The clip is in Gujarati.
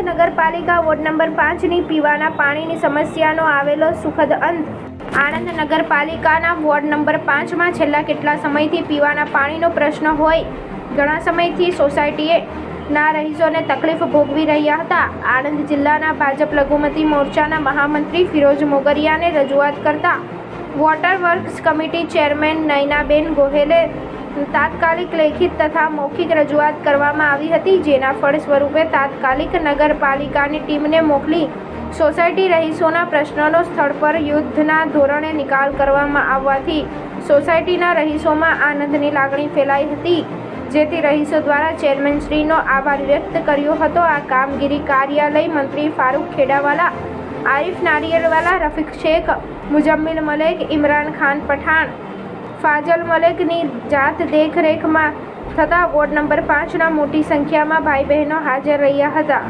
નગરપાલિકા વોર્ડ નંબર પાંચની પીવાના પાણીની સમસ્યાનો આવેલો સુખદ અંત. આણંદ નગરપાલિકાના વોર્ડ નંબર પાંચમાં છેલ્લા કેટલા સમયથી પીવાના પાણીનો પ્રશ્ન હોય? ઘણા સમયથી સોસાયટીએ ના રહીશોને તકલીફ ભોગવી રહ્યા હતા. આણંદ જિલ્લાના ભાજપ લઘુમતી મોરચાના મહામંત્રી ફિરોજ મોગરિયાને રજૂઆત કરતા water works committee chairman Nayanaben ગોહેલે તાત્કાલિક લેખિત તથા મૌખિક રજૂઆત કરવામાં આવી હતી, જેના ફળ સ્વરૂપે તાત્કાલિક નગરપાલિકાની ટીમને મોકલી સોસાયટી રહીશોના પ્રશ્નોનો સ્થળ પર યુદ્ધના ધોરણે નિકાલ કરવામાં આવવાથી સોસાયટીના રહીશોમાં આનંદની લાગણી ફેલાઈ હતી, જેથી રહીશો દ્વારા ચેરમેનશ્રીનો આભાર વ્યક્ત કર્યો હતો. આ કામગીરી કાર્યાલય મંત્રી ફારૂક ખેડાવાલા, આરિફ નારિયેલવાલા, રફીક શેખ, મુજમ્મિલ મલેક, ઇમરાન ખાન પઠાણ ફાજલ મલેકની જાત દેખરેખમાં થતા વોર્ડ નંબર પાંચના મોટી સંખ્યામાં ભાઈ બહેનો હાજર રહ્યા હતા.